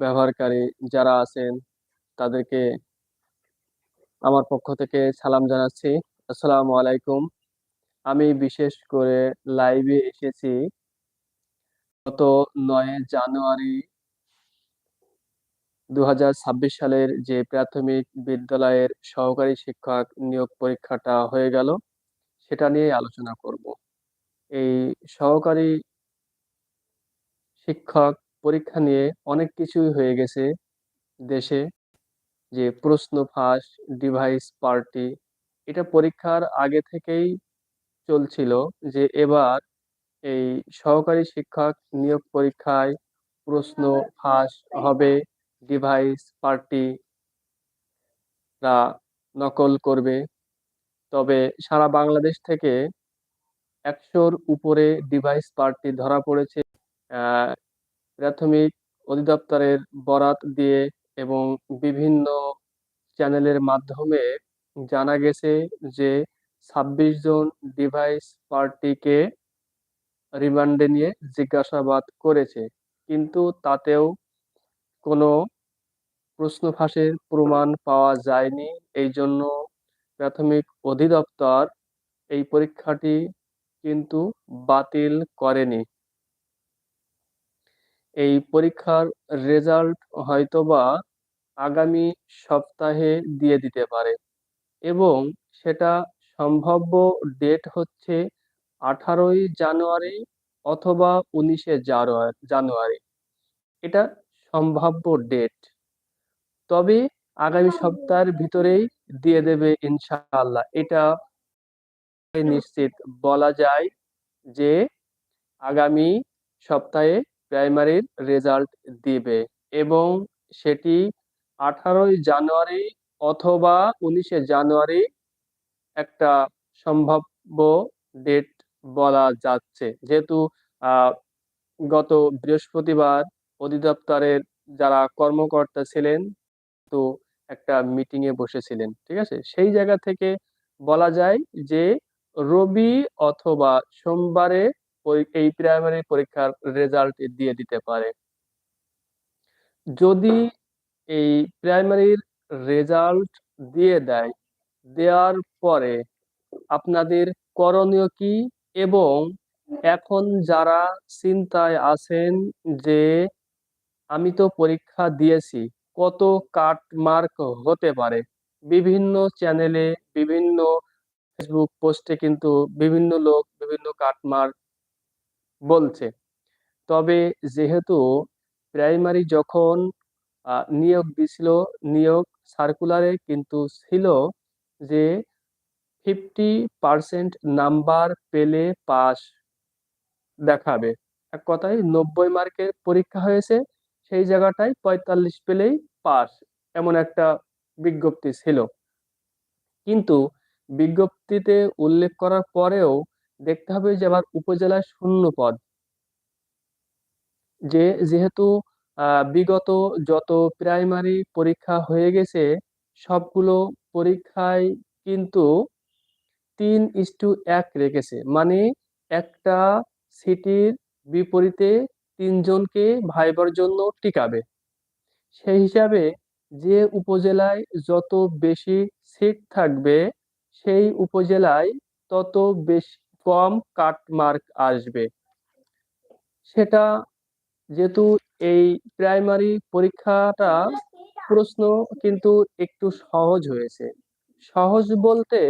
ব্যবহারকারী যারা আছেন, তাদেরকে আমার পক্ষ থেকে সালাম জানাচ্ছি। আসসালামু আলাইকুম। আমি বিশেষ করে লাইভে এসেছি গত নয় জানুয়ারি দু হাজার ছাব্বিশ সালের যে প্রাথমিক বিদ্যালয়ের সহকারী শিক্ষক নিয়োগ পরীক্ষাটা হয়ে গেল, সেটা নিয়ে আলোচনা করব। এই সহকারী শিক্ষক পরীক্ষা নিয়ে অনেক কিছুই হয়ে গেছে দেশে। যে প্রশ্ন ফাঁস ডিভাইস পার্টি এটা পরীক্ষার আগে থেকেই চলছিল যে এবার এই সহকারী শিক্ষক নিয়োগ পরীক্ষায় প্রশ্ন ফাঁস হবে ডিভাইস পার্টি রা নকল করবে। তবে সারা বাংলাদেশ থেকে একশোর উপরে ডিভাইস পার্টি ধরা পড়েছে। প্রাথমিক অধিদপ্তরের বরাত দিয়ে এবং বিভিন্ন চ্যানেলের মাধ্যমে জানা গেছে যে ছাব্বিশ জন ডিভাইস পার্টিকে রিমান্ডে নিয়ে জিজ্ঞাসাবাদ করেছে। কিন্তু তাতেও কোনো প্রশ্ন ফাঁসের প্রমাণ পাওয়া যায়নি। এই জন্য প্রাথমিক অধিদপ্তর এই পরীক্ষাটি কিন্তু বাতিল করেনি। এই পরীক্ষার রেজাল্ট হয়তোবা আগামী সপ্তাহে দিয়ে দিতে পারে এবং সেটা সম্ভাব্য ডেট হচ্ছে আঠারোই জানুয়ারি অথবা উনিশে জানুয়ারি এটা সম্ভাব্য ডেট তবে আগামী সপ্তাহের ভিতরেই দিয়ে দেবে ইনশাআল্লাহ। এটা নিশ্চিত বলা যায় যে আগামী সপ্তাহে প্রাইমারির রেজাল্ট দিবে এবং সেটি আঠারোই জানুয়ারি অথবা উনিশে জানুয়ারি একটা সম্ভাব্য ডেট বলা যাচ্ছে। যেহেতু গত বৃহস্পতিবার অধিদপ্তরের যারা কর্মকর্তা ছিলেন, তো একটা মিটিং এ বসেছিলেন, ঠিক আছে? সেই জায়গা থেকে বলা যায় যে রবি অথবা সোমবারে এই প্রাইমারি পরীক্ষার রেজাল্ট দিয়ে দিতে পারে। যদি এই প্রাইমারির রেজাল্ট দিয়ে দেয়, দেওয়ার পরে আপনাদের করণীয় কি? এবং এখন যারা চিন্তায় আছেন যে, আমি তো পরীক্ষা দিয়েছি, কত কাট মার্ক হতে পারে? বিভিন্ন চ্যানেলে বিভিন্ন ফেসবুক পোস্টে কিন্তু বিভিন্ন লোক বিভিন্ন কাট মার্ক বলছে। তবে যেহেতু প্রাইমারি যখন নিয়োগ দিছিল, নিয়োগ সার্কুলারে কিন্তু ছিল যে ফিফটি পার্সেন্ট নাম্বার পেলে পাস দেখাবে। এক কথায় নব্বই মার্কের পরীক্ষা হয়েছে, সেই জায়গাটায় পঁয়তাল্লিশ পেলেই পাস এমন একটা বিজ্ঞপ্তি ছিল। কিন্তু বিজ্ঞপ্তিতে উল্লেখ করার পরেও দেখতে হবে যে আবার উপজেলায় শূন্য পদ। যে যেহেতু বিগত যত প্রাইমারি পরীক্ষা হয়ে গেছে, সবগুলো পরীক্ষায় কিন্তু তিন ইস্টু এক রেখেছে। মানে একটা সিটির বিপরীতে তিনজনকে ভাইবার জন্য টিকাবে। সেই হিসাবে যে উপজেলায় যত বেশি সিট থাকবে, সেই উপজেলায় তত বেশি কম কাট মার্ক আসবে। সেটা যেহেতু এই প্রাইমারি পরীক্ষাটা প্রশ্ন কিন্তু একটু সহজ হয়েছে। সহজ বলতে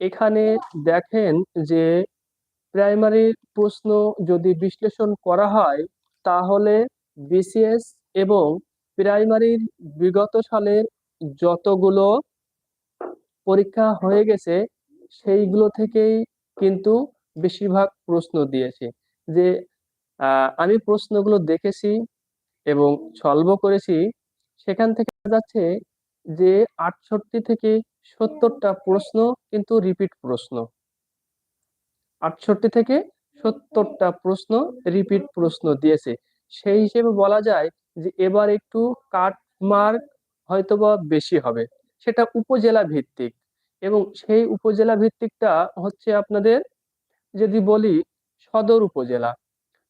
এখানে দেখেন যে প্রাইমারি প্রশ্ন যদি বিশ্লেষণ করা হয়, তাহলে বিসিএস এবং প্রাইমারির বিগত সালের যতগুলো পরীক্ষা হয়ে গেছে, সেইগুলো থেকেই কিন্তু বেশিরভাগ প্রশ্ন দিয়েছে যে আমি প্রশ্নগুলো দেখেছি এবং সলভ করেছি সেখান থেকে যাচ্ছে যে আটষট্টি থেকে সত্তরটা প্রশ্ন কিন্তু রিপিট প্রশ্ন। আটষট্টি থেকে সত্তরটা প্রশ্ন রিপিট প্রশ্ন দিয়েছে। সেই হিসেবে বলা যায় যে এবার একটু কাট মার্ক হয়তোবা বেশি হবে। সেটা উপজেলা ভিত্তিক। এবং সেই উপজেলা ভিত্তিকটা হচ্ছে আপনাদের যদি বলি সদর উপজেলা।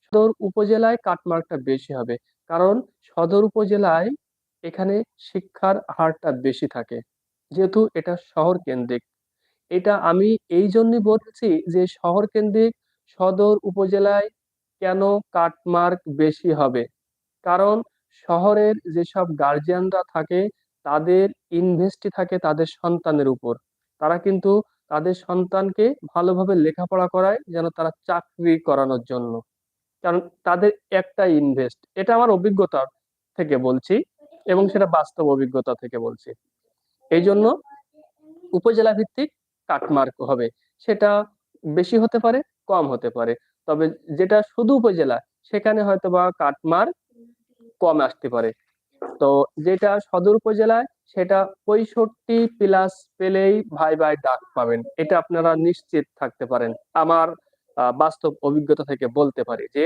সদর উপজেলায় কাটমার্কটা বেশি হবে। কারণ সদর উপজেলায় এখানে শিক্ষার হারটা বেশি থাকে। যেহেতু এটা শহর কেন্দ্রিক। এটা আমি এই জন্যই বলছি যে শহর কেন্দ্রিক সদর উপজেলায় কেন কাটমার্ক বেশি হবে? কারণ শহরের যেসব গার্জিয়ানরা থাকে, তাদের ইনভেস্টই থাকে তাদের সন্তানের উপর। তারা কিন্তু তাদের সন্তানকে ভালোভাবে লেখাপড়া করায় যেন তারা চাকরি করানোর জন্য। কারণ তাদের একটা ইনভেস্ট এটা আমার অভিজ্ঞতা থেকে বলছি এবং সেটা বাস্তব অভিজ্ঞতা থেকে বলছি। এই জন্য উপজেলা ভিত্তিক কাটমার্ক হবে। সেটা বেশি হতে পারে, কম হতে পারে। তবে যেটা শুধু উপজেলা, সেখানে হয়তো বা কাটমার্ক কম আসতে পারে। তো যেটা সদর উপজেলায়, সেটা পঁয়ষট্টি প্লাস পেলেই ভাই ভাই ডাক পাবেন। এটা আপনারা নিশ্চিত থাকতে পারেন। আমার বাস্তব অভিজ্ঞতা থেকে বলতে পারি যে,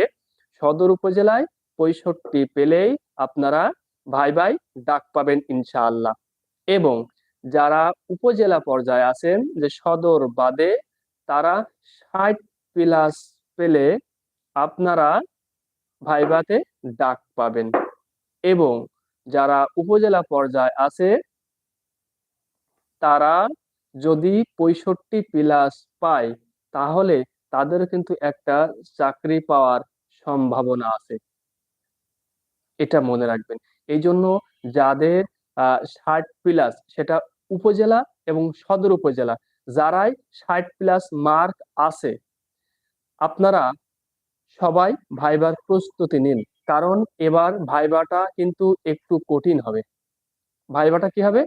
সদর উপজেলায় পঁয়ষট্টি পেলেই আপনারা ভাই ভাই ডাক পাবেন ইনশাআল্লাহ। এবং যারা উপজেলা পর্যায়ে আছেন, যে সদর বাদে তারা ষাট প্লাস পেলে আপনারা ভাইভাতে ডাক পাবেন। এবং যারা উপজেলা পর্যায়ে আছে, তারা যদি পঁয়ষট্টি প্লাস পায়, তাহলে তাদের কিন্তু একটা চাকরি পাওয়ার সম্ভাবনা আছে। এটা মনে রাখবেন। এই জন্য যাদের ষাট প্লাস, সেটা উপজেলা এবং সদর উপজেলা, যারাই ষাট প্লাস মার্ক আছে, আপনারা সবাই ভাইবার প্রস্তুতি নিন। কারণ এবার ভাইবাটা কিন্তু একটু কঠিন হবে। ভাইবাটা কি হবে?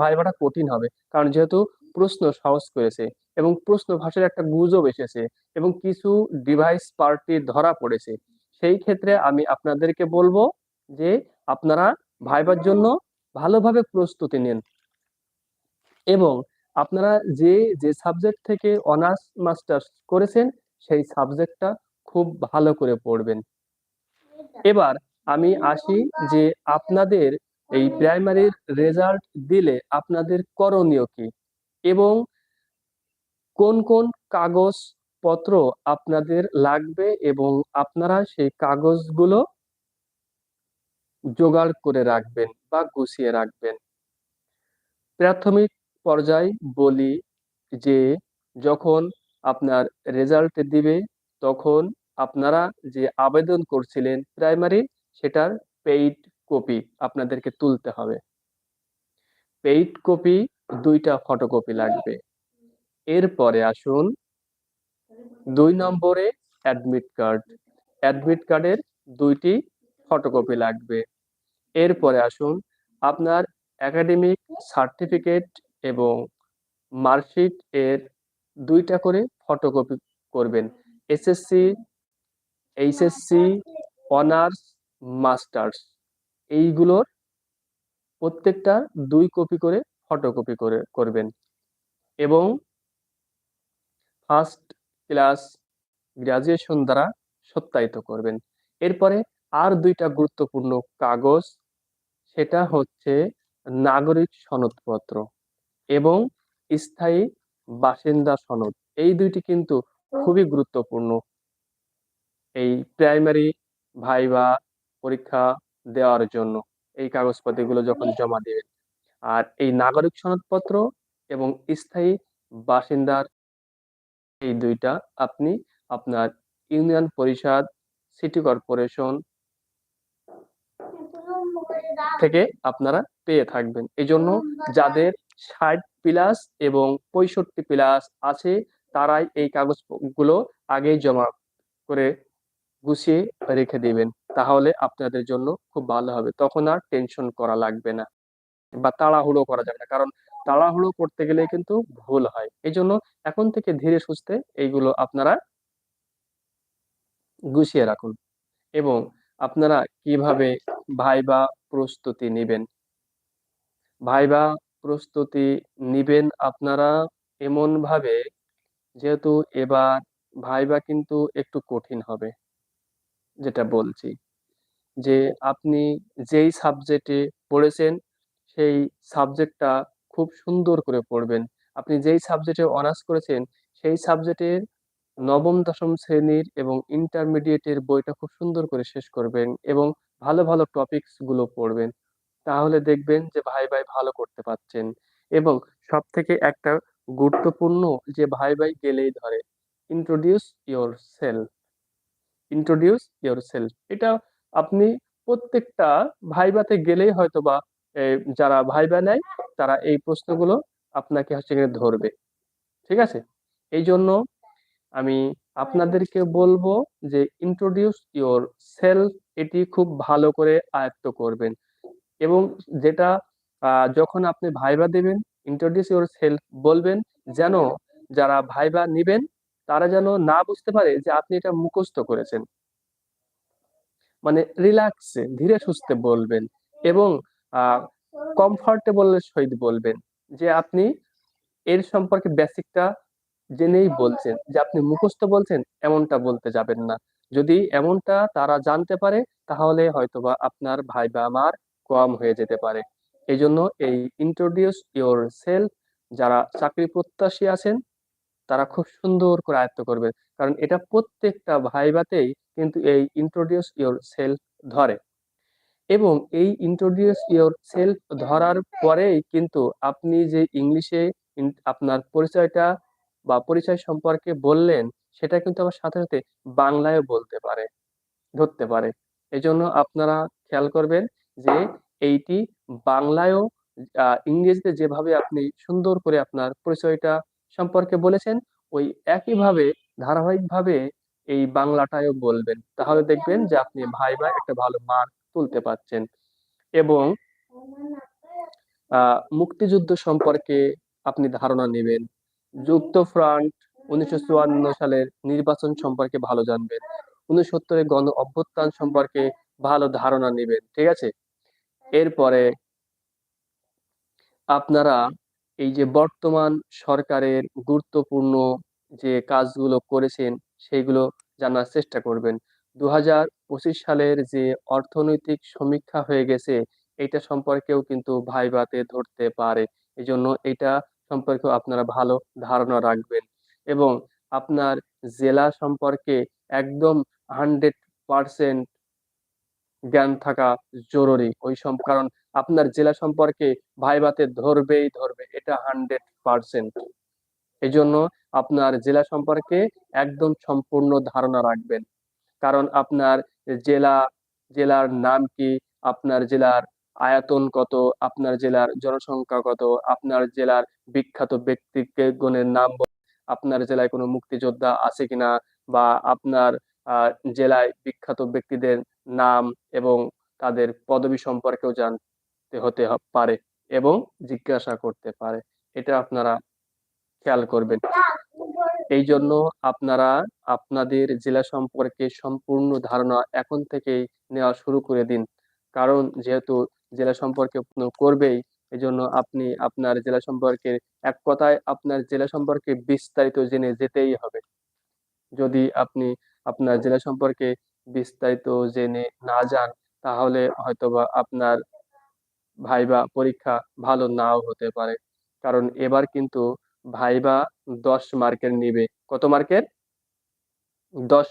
ভাইবাটা কঠিন হবে, কারণ যেহেতু প্রশ্ন সহজ করেছে এবং প্রশ্ন ভাষার একটা গুজব এসেছে এবং কিছু ডিভাইস পার্টি ধরা পড়েছে। সেই ক্ষেত্রে আমি আপনাদেরকে বলব যে আপনারা ভাইবার জন্য ভালোভাবে প্রস্তুতি নিন। এবং আপনারা যে যে সাবজেক্ট থেকে অনার্স মাস্টার্স করেছেন, সেই সাবজেক্টটা খুব ভালো করে পড়বেন। এবার আমি আসি যে আপনাদের এই প্রাইমারির রেজাল্ট দিলে আপনাদের করণীয় কি? এবং কোন কোন কাগজ পত্র আপনাদের লাগবে এবং আপনারা সেই কাগজগুলো জোগাড় করে রাখবেন বা গুছিয়ে রাখবেন? প্রাথমিক পর্যায় বলি যে যখন আপনার রেজাল্ট দিবে, তখন আপনারা যে আবেদন করছিলেন প্রাইমারি সেটার পেইড কপি আপনাদেরকে তুলতে হবে। পেইড কপি দুইটা ফটোকপি লাগবে। এরপরে আসুন দুই নম্বরে অ্যাডমিট কার্ড অ্যাডমিট কার্ডের দুইটি ফটোকপি লাগবে। এরপরে আসুন আপনার একাডেমিক সার্টিফিকেট এবং মার্কশিট এর দুইটা করে ফটোকপি করবেন। এসএসসি এইচএসসি অনার্স মাস্টার্স এইগুলোর প্রত্যেকটা দুই কপি করে ফটোকপি করে করবেন। এবং ফার্স্ট ক্লাস গ্রাজুয়েশন দ্বারা সত্যায়িত করবেন। এরপরে আর দুইটা গুরুত্বপূর্ণ কাগজ সেটা হচ্ছে নাগরিক সনদপত্র এবং স্থায়ী বাসিন্দা সনদ। এই দুইটি কিন্তু খুবই গুরুত্বপূর্ণ। এই প্রাইমারি ভাইবা পরীক্ষা দেওয়ার জন্য এই কাগজপত্রগুলো যখন জমা দেবেন। আর এই নাগরিক সনদপত্র এবং স্থায়ী বাসিন্দার এই দুইটা আপনি আপনার ইউনিয়ন পরিষদ সিটি কর্পোরেশন থেকে আপনারা পেয়ে থাকবেন। এই জন্য যাদের ষাট প্লাস এবং পঁয়ষট্টি প্লাস আছে তারাই এই কাগজগুলো আগেই জমা করে গুছিয়ে রেখে দিবেন। তাহলে আপনাদের জন্য খুব ভালো হবে। তখন আর টেনশন করা লাগবে না বা তাড়াহুড়ো করা যাবে না। কারণ তাড়াহুড়ো করতে গেলে কিন্তু ভুল হয়। এই জন্য এখন থেকে ধীরে সুস্থে এইগুলো আপনারা গুছিয়ে রাখুন এবং আপনারা কীভাবে ভাইবা প্রস্তুতি নেবেন? ভাইবা প্রস্তুতি নিবেন আপনারা এমন ভাবে যেহেতু এবার ভাইবা কিন্তু একটু কঠিন হবে। যেটা বলছি, যে আপনি যেই সাবজেক্টে পড়েছেন, সেই সাবজেক্টটা খুব সুন্দর করে পড়বেন। আপনি যেই সাবজেক্টে অনার্স করেছেন, সেই সাবজেক্টের নবম, দশম শ্রেণির এবং ইন্টারমিডিয়েটের বইটা খুব সুন্দর করে শেষ করবেন এবং ভালো ভালো টপিকসগুলো পড়বেন। তাহলে দেখবেন যে ভাইভায় ভালো করতে পারছেন এবং সব থেকে একটা গুরুত্বপূর্ণ যে ভাইভায় গেলেই ধরে introduce yourself introduce yourself এটা আপনি প্রত্যেকটা ভাইভাতে গেলেই হয়তোবা, এ, যারা ভাইভা নেয়, তারা এই প্রশ্নগুলো আপনাকে হচ্ছে ধরবে। ঠিক আছে? এই জন্য আমি আপনাদেরকে বলব যে ইন্ট্রোডিউস ইয়োর সেলফ এটি খুব ভালো করে আয়ত্ত করবেন। এবং যেটা যখন আপনি ভাইবা দেবেন ইন্ট্রোডিউস ইয়োর সেলফ বলবেন, যেন যারা ভাইবা নিবেন তারা যেন না বুঝতে পারে যে আপনি এটা মুখস্থ করেছেন। মানে রিল্যাক্সে ধীরে সুস্থে বলবেন এবং কমফর্টেবলের সহিত বলবেন যে আপনি এর সম্পর্কে বেসিকটা জেনেই বলছেন যে আপনি মুখস্থ বলছেন, এমনটা বলতে যাবেন না। যদি এমনটা তারা জানতে পারে, তাহলে হয়তোবা আপনার ভাই বা আমার কম হয়ে যেতে পারে। এই জন্য এই ইন্ট্রোডিউস ইওর সেলফ যারা চাকরি প্রত্যাশী আছেন তারা খুব সুন্দর করে আয়ত্ত করবে। কারণ এটা প্রত্যেকটা ভাইবাতেই কিন্তু এই ইন্ট্রোডিউস ইওর সেলফ ধরে। এবং এই ইন্ট্রোডিউস ইওর সেলফ ধরার পরেই কিন্তু আপনি যে ইংলিশে আপনার পরিচয়টা বা পরিচয় সম্পর্কে বললেন, সেটা কিন্তু আবার সাথে সাথে বাংলায়ও বলতে পারে, ধরতে পারে। এজন্য আপনারা খেয়াল করবেন যে এইটি বাংলায়ও ইংরেজিতে যেভাবে আপনি সুন্দর করে আপনার পরিচয়টা সম্পর্কে বলেছেন ওই একইভাবে ধারাবাহিকভাবে এই বাংলাটাও বলবেন। তাহলে দেখবেন যে আপনি ভাই ভাই একটা ভালো মার্ক তুলতে পারছেন। এবং মুক্তিযুদ্ধ সম্পর্কে আপনি ধারণা নেবেন। যুক্তফ্রন্ট উনিশশো চুয়ান্ন সালের নির্বাচন সম্পর্কে ভালো জানবেন। উনসত্তরের গণ অভ্যুত্থান সম্পর্কে ভালো ধারণা নেবেন ঠিক আছে? এরপরে আপনারা এই যে বর্তমান সরকারের গুরুত্বপূর্ণ যে কাজগুলো করেছেন, সেগুলো জানার চেষ্টা করবেন। দু হাজার পঁচিশ সালের যে অর্থনৈতিক সমীক্ষা হয়ে গেছে এটা সম্পর্কেও কিন্তু ভাইভাতে ধরতে পারে। এই জন্য এটা সম্পর্কেও আপনারা ভালো ধারণা রাখবেন। এবং আপনার জেলা সম্পর্কে একদম হান্ড্রেড পার্সেন্ট জ্ঞান থাকা জরুরি। ওই সব কারণ আপনার জেলা সম্পর্কে ভাইভাতে ধরবেই ধরবে, এটা হান্ড্রেড পার্সেন্ট এই জন্য আপনার জেলা সম্পর্কে একদম সম্পূর্ণ ধারণা রাখবেন। কারণ আপনার জেলা, জেলার নাম কি, আপনার জেলার আয়তন কত, আপনার জেলার জনসংখ্যা কত, আপনার জেলার বিখ্যাত ব্যক্তিগণের নাম আপনার জেলায় কোনো মুক্তিযোদ্ধা আছে কিনা, বা আপনার জেলায় বিখ্যাত ব্যক্তিদের নাম এবং তাদের পদবি সম্পর্কেও জানতে হতে পারে এবং জিজ্ঞাসা করতে পারে। এটা আপনারা খেয়াল করবেন। এই জন্য আপনারা আপনাদের জেলা সম্পর্কে সম্পূর্ণ ধারণা এখন থেকেই নেওয়া শুরু করে দিন। কারণ যেহেতু জেলা সম্পর্কে করবেই এই জন্য আপনি আপনার জেলা সম্পর্কে এক কথায় আপনার জেলা সম্পর্কে বিস্তারিত জেনে যেতেই হবে। যদি আপনি আপনার জেলা সম্পর্কে বিস্তারিত জেনে না যান তাহলে হয়তোবা আপনার ভাইবা পরীক্ষা ভালো নাও হতে পারে। কারণ এবার কিন্তু ভাইবা দশ মার্কের নিবে। কত মার্কের? দশ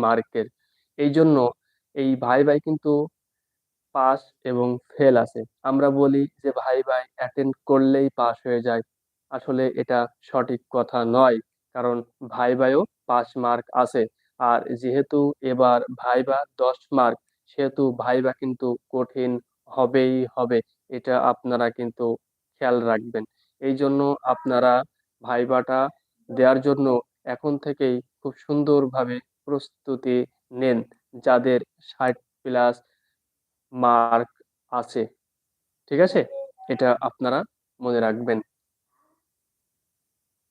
মার্কের। এই জন্য এই ভাই ভাই কিন্তু পাস এবং ফেল আছে। আমরা বলি যে ভাই ভাই অ্যাটেন্ড করলেই পাস হয়ে যায়। আসলে এটা সঠিক কথা নয়। কারণ ভাই ভাইও পাস মার্ক আছে। আর যেহেতু এবার ভাইবা দশ মার্ক সেহেতু ভাইবা কিন্তু কঠিন হবেই হবে। এটা আপনারা কিন্তু খেয়াল রাখবেন। এই জন্য আপনারা ভাইবাটা দেওয়ার জন্য এখন থেকেই খুব সুন্দরভাবে প্রস্তুতি নেন, যাদের ষাট প্লাস মার্ক আছে। ঠিক আছে? এটা আপনারা মনে রাখবেন।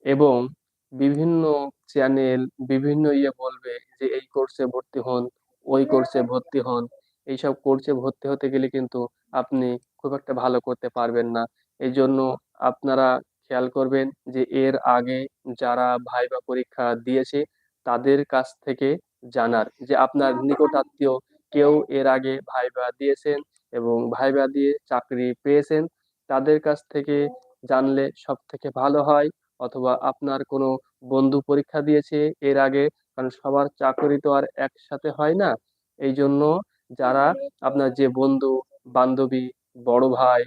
এবং বিভিন্ন চ্যানেল বিভিন্ন ইয়ে বলবে যে, এই কোর্সে ভর্তি হন, ওই কোর্সে ভর্তি হন। এইসব কোর্সে ভর্তি হতে গেলে কিন্তু আপনি খুব একটা ভালো করতে পারবেন না। এই জন্য আপনারা খেয়াল করবেন যে, এর আগে যারা ভাইবা পরীক্ষা দিয়েছে, তাদের কাছ থেকে জানার যে, আপনার নিকট আত্মীয় কেউ এর আগে ভাইবা দিয়েছেন এবং ভাইবা দিয়ে চাকরি পেয়েছেন, তাদের কাছ থেকে জানলে সব থেকে ভালো হয়। অথবা আপনার কোনো বন্ধু পরীক্ষা দিয়েছে এর আগে, কারণ সবার চাকরি তো আর একসাথে হয় না। এই জন্য যারা আপনার যে বন্ধু, বান্ধবী, বড় ভাই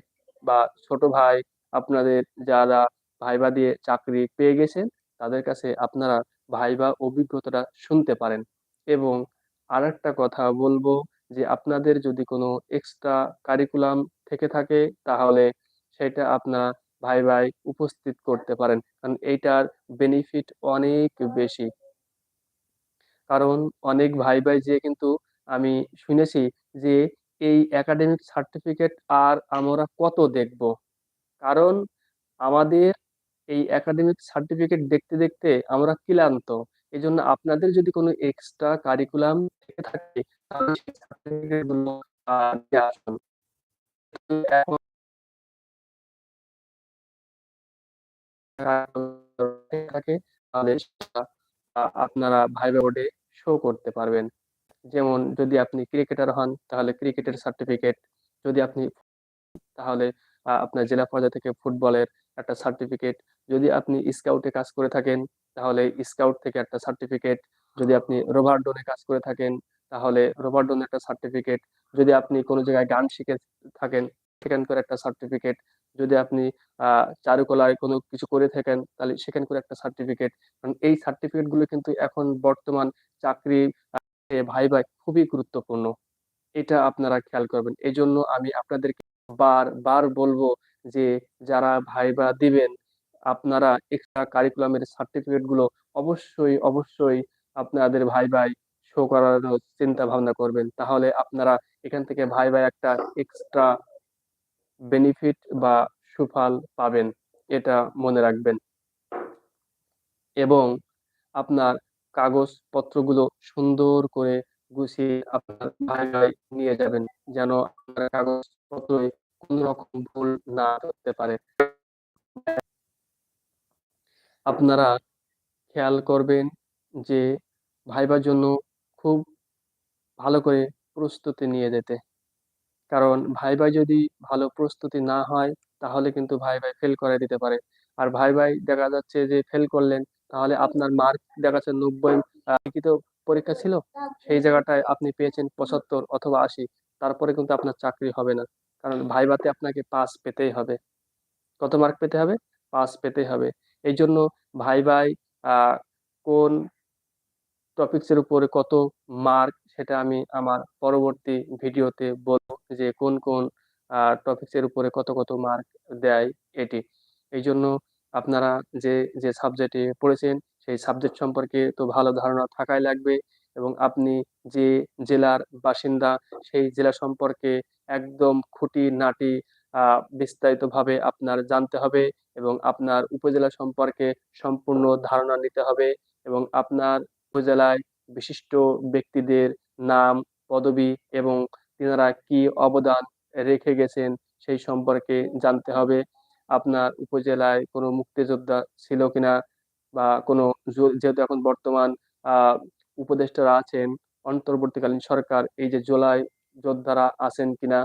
বা ছোট ভাই, আপনাদের যারা ভাইবা দিয়ে চাকরি পেয়ে গেছেন, তাদের কাছে আপনারা ভাইবা অভিজ্ঞতাটা শুনতে পারেন। এবং আর একটা কথা বলব যে আপনাদের যদি কোনো এক্সট্রা কারিকুলাম থেকে থাকে, তাহলে সেটা আপনারা ভাইভায় উপস্থিত করতে পারেন। কারণ এইটার বেনিফিট অনেক বেশি। কারণ অনেক ভাই ভাই যে কিন্তু আমি শুনেছি যে এই একাডেমিক সার্টিফিকেট আর আমরা কত দেখব? কারণ আমাদের এই একাডেমিক সার্টিফিকেট দেখতে দেখতে আমরা ক্লান্ত। এই জন্য আপনাদের যদি কোনো এক্সট্রা কারিকুলাম থেকে থাকে, তাহলে সেই সার্টিফিকেটগুলো নিয়ে আসুন। থাকে তাহলে আপনারা ভাইবা বোর্ডে শো করতে পারবেন। যেমন যদি আপনি ক্রিকেটার হন, তাহলে ক্রিকেটের সার্টিফিকেট যদি আপনি তাহলে আপনার জেলা পর্যায় থেকে ফুটবলের একটা সার্টিফিকেট যদি আপনি স্কাউটে কাজ করে থাকেন, তাহলে স্কাউট থেকে একটা সার্টিফিকেট যদি আপনি রোভার ডোনে কাজ করে থাকেন, তাহলে রোভার ডোনে একটা সার্টিফিকেট যদি আপনি কোনো জায়গায় গান শিখে থাকেন সেখান করে একটা সার্টিফিকেট যদি আপনি চারুকলায় কোনো কিছু করে থাকেন, তাহলে সেখান করে একটা সার্টিফিকেট কারণ এই সার্টিফিকেটগুলো কিন্তু এখন বর্তমান চাকরি ভাই ভাই খুবই গুরুত্বপূর্ণ। এটা আপনারা খেয়াল করবেন। এই জন্য আমি আপনাদেরকে বার বার বলব যে, যারা ভাইবা দিবেন, আপনারা এক্সট্রা কারিকুলামের সার্টিফিকেটগুলো অবশ্যই অবশ্যই আপনাদের ভাই ভাই শো করার চিন্তা ভাবনা করবেন। তাহলে আপনারা এখান থেকে ভাই ভাই একটা এক্সট্রা বেনিফিট বা সুফল পাবেন, এটা মনে রাখবেন। এবং আপনার কাগজপত্রগুলো সুন্দর করে গুছিয়ে আপনার ভাই ভাই নিয়ে যাবেন, যেন আপনার কাগজপত্রে কোনো রকম ভুল না করতে পারে। আপনারা খেয়াল করবেন যে ভাইবার জন্য খুব ভালো করে প্রস্তুতি নিয়ে যেতে। কারণ ভাই ভাই যদি ভালো প্রস্তুতি না হয়, তাহলে কিন্তু ভাই ভাই ফেল করে দিতে পারে। আর ভাই ভাই দেখা যাচ্ছে যে ফেল করলেন, তাহলে আপনার মার্ক দেখা যাচ্ছে নব্বই লিখিত পরীক্ষা ছিল, সেই জায়গাটায় আপনি পেয়েছেন পঁচাত্তর অথবা আশি। তারপরে কিন্তু আপনার চাকরি হবে না। কারণ ভাইভাতে আপনাকে পাস পেতেই হবে। কত মার্ক পেতে হবে? পাস পেতে হবে। এই জন্য ভাই আহ, কোন টপিকস এর উপরে কত মার্ক সেটা আমি আমার পরবর্তী ভিডিওতে বলব যে কোন কোন টপিকস এর উপরে কত কত মার্ক দেয় এটি। এই জন্য আপনারা যে যে সাবজেক্টে পড়েছেন, সেই সাবজেক্ট সম্পর্কে তো ভালো ধারণা থাকাই লাগবে এবং আপনি যে জেলার বাসিন্দা, সেই জেলা সম্পর্কে একদম খুঁটি নাটি বিস্তারিতভাবে আপনার জানতে হবে এবং আপনার উপজেলা সম্পর্কে সম্পূর্ণ ধারণা নিতে হবে এবং আপনার উপজেলায় বিশিষ্ট ব্যক্তিদের নাম, পদবি এবং তিনারা কি অবদান রেখে গেছেন সেই সম্পর্কে জানতে হবে। আপনার উপজেলায় কোনো মুক্তিযোদ্ধা ছিল কিনা বা কোনো যেহেতু এখন বর্তমান উপদেষ্টারা আছেন, অন্তর্বর্তীকালীন সরকার এই যে জুলাই যোদ্ধারা আছেন কিনা?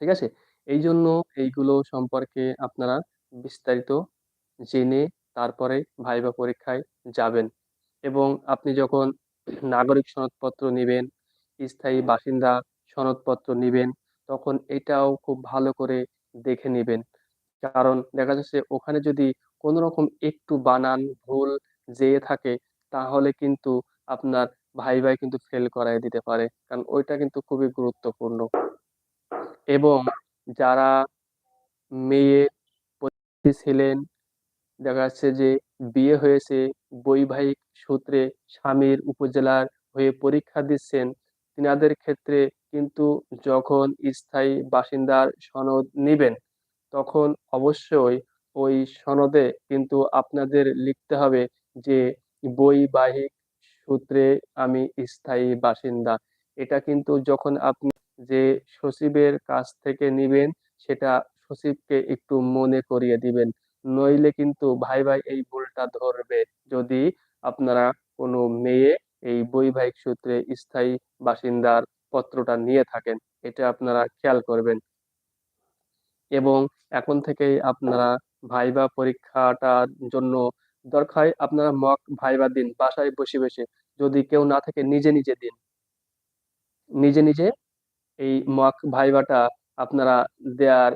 ঠিক আছে? এই জন্য এইগুলো সম্পর্কে আপনারা বিস্তারিত জেনে তারপরে ভাইবা পরীক্ষায় যাবেন। এবং আপনি যখন নাগরিক সনদপত্র নেবেন, স্থায়ী বাসিন্দা সনদপত্র নেবেন, তখন এটাও খুব ভালো করে দেখে নেবেন। কারণ দেখা যাচ্ছে ওখানে যদি কোনো রকম একটু বানান ভুল যেয়ে থাকে, তাহলে কিন্তু আপনার ভাই ভাই কিন্তু ফেল করায় দিতে পারে। কারণ ওইটা কিন্তু খুবই গুরুত্বপূর্ণ। এবং যারা মেয়ে ছিলেন দেখা যাচ্ছে যে বিয়ে হয়েছে, বৈবাহিক সূত্রে স্বামীর উপজেলার হয়ে পরীক্ষা দিচ্ছেন। তিনাদের ক্ষেত্রে কিন্তু যখন স্থায়ী বাসিন্দার সনদ নিবেন, তখন অবশ্যই ওই সনদে কিন্তু আপনাদের লিখতে হবে যে বৈবাহিক সূত্রে আমি স্থায়ী বাসিন্দা। এটা কিন্তু যখন আপনি যে সচিবের কাছ থেকে নিবেন, সেটা সচিবকে একটু মনে করিয়ে দিবেন। নইলে কিন্তু ভাই ভাই এই ভুলটা ধরবে। যদি আপনারা কোনো মেয়ে এই বৈবাহিক সূত্রে স্থায়ী বাসিন্দার পত্রটা নিয়ে থাকেন, এটা আপনারা খেয়াল করবেন। এবং এখন থেকেই আপনারা ভাইবা পরীক্ষাটার জন্য দরকার আপনারা মক ভাইবা দিন, বাসায় বসে বসে। যদি কেউ না থাকে, নিজে নিজে দিন। নিজে নিজে এই মক ভাইভাটা আপনারা দেওয়ার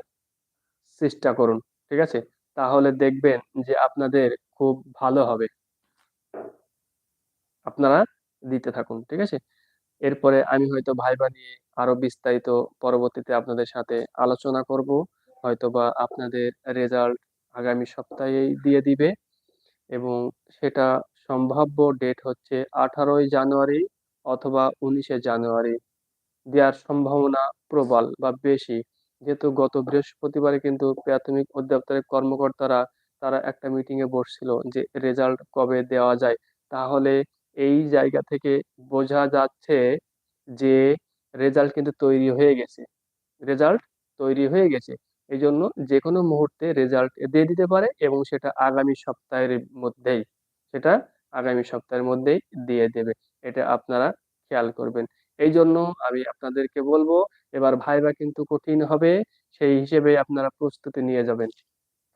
চেষ্টা করুন, ঠিক আছে? তাহলে দেখবেন যে আপনাদের খুব ভালো হবে। আপনারা দিতে থাকুন, ঠিক আছে? এরপরে আমি হয়তো ভাইবা নিয়ে আরও বিস্তারিত পরবর্তীতে আপনাদের সাথে আলোচনা করব। হয়তোবা আপনাদের রেজাল্ট আগামী সপ্তাহেই দিয়ে দিবে এবং সেটা সম্ভাব্য ডেট হচ্ছে আঠারোই জানুয়ারি অথবা উনিশে জানুয়ারি। দেওয়ার সম্ভাবনা প্রবল বা বেশি। যেহেতু গত বৃহস্পতিবারে কিন্তু প্রাথমিক অধিদপ্তরের কর্মকর্তারা তারা একটা মিটিং এ বসছিল যে রেজাল্ট কবে দেওয়া যায়। তাহলে এই জায়গা থেকে বোঝা যাচ্ছে যে রেজাল্ট কিন্তু তৈরি হয়ে গেছে। রেজাল্ট তৈরি হয়ে গেছে। এই জন্য যে কোনো মুহূর্তে রেজাল্ট দিয়ে দিতে পারে এবং সেটা আগামী সপ্তাহের মধ্যেই, সেটা আগামী সপ্তাহের মধ্যেই দিয়ে দেবে। এটা আপনারা খেয়াল করবেন। এই জন্য আমি আপনাদেরকে বলব, এবার ভাইবা কিন্তু কঠিন হবে, সেই হিসেবে আপনারা প্রস্তুতি নিয়ে যাবেন।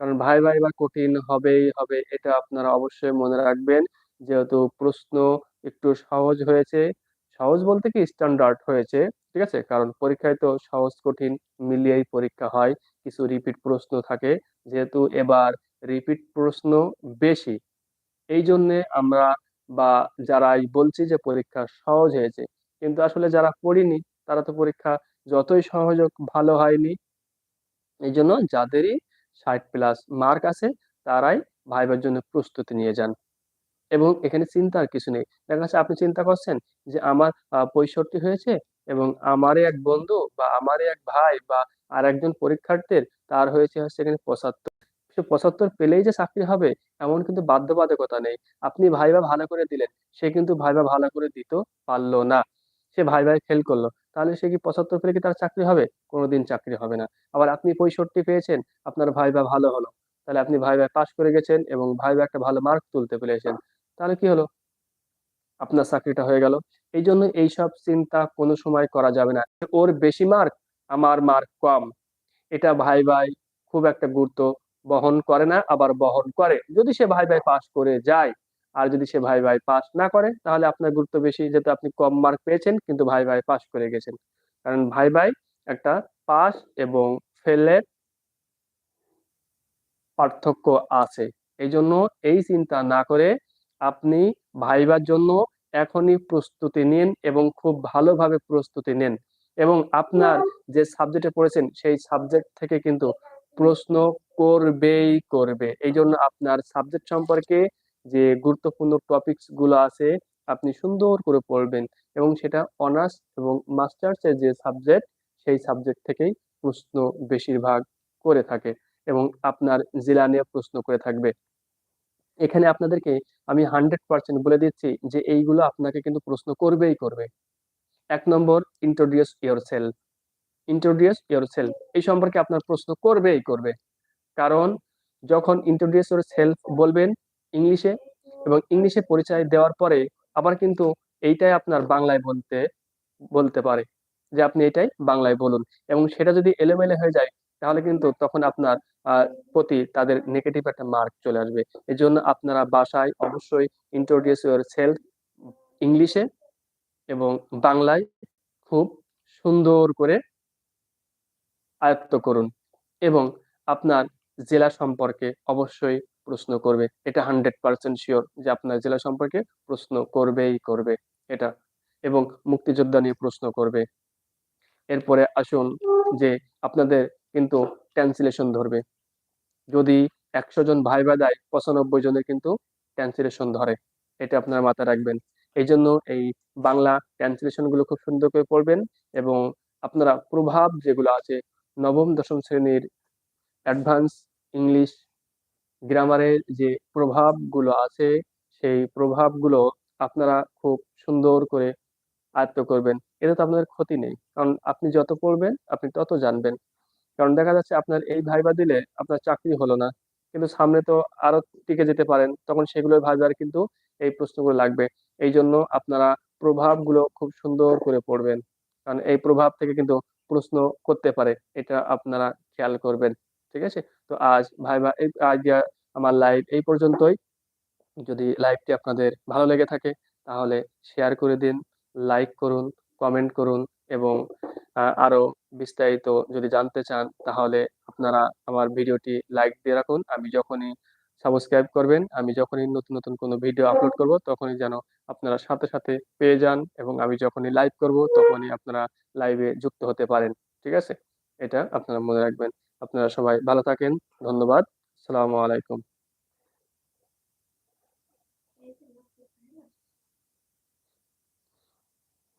কারণ ভাই ভাইবা এবার কঠিন হবেই হবে, এটা আপনারা অবশ্যই মনে রাখবেন। যেহেতু প্রশ্ন একটু সহজ হয়েছে, সহজ বলতে কি স্ট্যান্ডার্ড হয়েছে, ঠিক আছে? কারণ পরীক্ষায় তো সহজ কঠিন মিলিয়েই পরীক্ষা হয়, কিছু রিপিট প্রশ্ন থাকে। যেহেতু এবার রিপিট প্রশ্ন বেশি এই জন্যে আমরা বা যারাই বলছি যে পরীক্ষা সহজ হয়েছে কিন্তু আসলে যারা পড়িনি, তারা তো পরীক্ষা যতই সহজ হোক ভালো হয়নি। এই জন্য যাদেরই ষাট প্লাস মার্ক আছে, তারাই ভাইবার জন্য প্রস্তুতি নিয়ে যান। এবং এখানে চিন্তার কিছু নেই। দেখা যাচ্ছে আপনি চিন্তা করছেন যে, আমার পঁয়ষট্টি হয়েছে এবং আমারই এক বন্ধু বা আমারই এক ভাই বা আর একজন পরীক্ষার্থীর তার হয়েছে হচ্ছে এখানে পঁচাত্তর। সে পঁচাত্তর পেলেই যে চাকরি হবে, এমন কিন্তু বাধ্যবাধকতা নেই। আপনি ভাইবা ভালো করে দিলেন, সে কিন্তু ভাইবা ভালো করে দিতে পারল না। সে ভাই ভাই ফেল করল, তাহলে সে কি পঁচাত্তর পেলে কি তার চাকরি হবে? কোনোদিন চাকরি হবে না। আবার আপনি পঁয়ষট্টি পেয়েছেন, আপনার ভাইবা ভালো হলো। তাহলে আপনি ভাই ভাই পাশ করে গেছেন এবং ভাই ভাই একটা ভালো মার্ক তুলতে পেরেছেন। তাহলে কি হলো? আপনার চাকরিটা হয়ে গেল। এই জন্য এইসব চিন্তা কোনো সময় করা যাবে না। ওর বেশি মার্ক আমার মার্ক কম। এটা ভাই ভাই খুব একটা গুরুত্ব বহন করে না, আবার বহন করে। যদি সে ভাই ভাই পাশ করে যায় আর যদি সে ভাই ভাই পাস না করে, তাহলে আপনার গুরুত্ব বেশি যেহেতু আপনি কম মার্ক পেয়েছেন, কিন্তু ভাই ভাই পাস করে গেছেন। কারণ ভাই ভাই একটা পাস এবং ফেলের পার্থক্য আছে। এই জন্য এই চিন্তা না করে আপনি ভাইবার জন্য এখনই প্রস্তুতি নিন এবং খুব ভালোভাবে প্রস্তুতি নেন। এবং আপনার যে সাবজেক্টে পড়েছেন, সেই সাবজেক্ট থেকে কিন্তু প্রশ্ন করবেই করবে। এই জন্য আপনার সাবজেক্ট সম্পর্কে যে গুরুত্বপূর্ণ টপিকসগুলো আছে, আপনি সুন্দর করে পড়বেন এবং সেটা অনার্স এবং মাস্টার্সের যে সাবজেক্ট সেই সাবজেক্ট থেকেই প্রশ্ন বেশিরভাগ করে থাকে এবং আপনার জেলা নিয়ে প্রশ্ন করে থাকবে। এখানে আপনাদেরকে আমি হান্ড্রেড পার্সেন্ট বলে দিচ্ছি যে এইগুলো আপনাকে কিন্তু প্রশ্ন করবেই করবে। এক নম্বর introduce yourself introduce yourself এই সম্পর্কে আপনার প্রশ্ন করবেই করবে। কারণ যখন ইন্ট্রোডিউস ইয়োর সেলফ বলবেন ইংলিশে এবং ইংলিশে পরিচয় দেওয়ার পরে আবার কিন্তু এইটাই আপনার বাংলায় বলতে বলতে পারে যে আপনি এটাই বাংলায় বলুন। এবং সেটা যদি এলোমেলো হয়ে যায়, তাহলে কিন্তু তখন আপনার প্রতি তাদের নেগেটিভ একটা মার্ক চলে আসবে। এই জন্য আপনারা বাসায় অবশ্যই ইন্ট্রোডিউস ইউর সেলফ ইংলিশে এবং বাংলায় খুব সুন্দর করে আয়ত্ত করুন। এবং আপনার জেলা সম্পর্কে অবশ্যই প্রশ্ন করবে। এটা হান্ড্রেড পার্সেন্ট শিওর যে আপনার জেলা সম্পর্কে প্রশ্ন করবেই করবে এটা এবং মুক্তিযোদ্ধা নিয়ে প্রশ্ন করবে। এরপরে আসুন যে আপনাদের কিন্তু ট্রান্সলেশন ধরবে। যদি একশো জন ভাই দেয় পঁচানব্বই জনের কিন্তু ট্রান্সলেশন ধরে, এটা আপনার মাথায় রাখবেন। এই জন্য এই বাংলা ট্রান্সলেশনগুলো খুব সুন্দর করে পড়বেন এবং আপনারা প্রভাব যেগুলো আছে নবম, দশম শ্রেণির অ্যাডভান্স ইংলিশ গ্রামারের যে প্রভাবগুলো আছে, সেই প্রভাবগুলো আপনারা খুব সুন্দর করে আয়ত্ত করবেন। এতে তো আপনাদের ক্ষতি নেই। কারণ আপনি যত পড়বেন, আপনি তত জানবেন। কারণ দেখা যাচ্ছে আপনার এই ভাইবা দিলে আপনার চাকরি হলো না। কিন্তু সামনে তো আরও টিকে যেতে পারেন, তখন সেগুলো ভাইবার কিন্তু এই প্রশ্নগুলো লাগবে। এই জন্য আপনারা প্রভাবগুলো খুব সুন্দর করে পড়বেন। কারণ এই প্রভাব থেকে কিন্তু প্রশ্ন করতে পারে, এটা আপনারা খেয়াল করবেন। ঠিক আছে? তো আজ ভাইবা এই আজ আমার লাইভ এই পর্যন্তই। যদি লাইভটি আপনাদের ভালো লেগে থাকে, তাহলে শেয়ার করে দিন লাইক করুন কমেন্ট করুন এবং আরও বিস্তারিত যদি জানতে চান, তাহলে আপনারা আমার ভিডিওটি লাইক দিয়ে রাখুন। আমি যখনই সাবস্ক্রাইব করবেন, আমি যখনই নতুন নতুন কোনো ভিডিও আপলোড করব, তখনই যেন আপনারা সাথে সাথে পেয়ে যান এবং আমি যখনই লাইভ করব, তখনই আপনারা লাইভে যুক্ত হতে পারেন। ঠিক আছে? এটা আপনারা মনে রাখবেন। আপনারা সবাই ভালো থাকেন। ধন্যবাদ। আসসালামু আলাইকুম।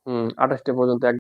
হম আঠাশটা পর্যন্ত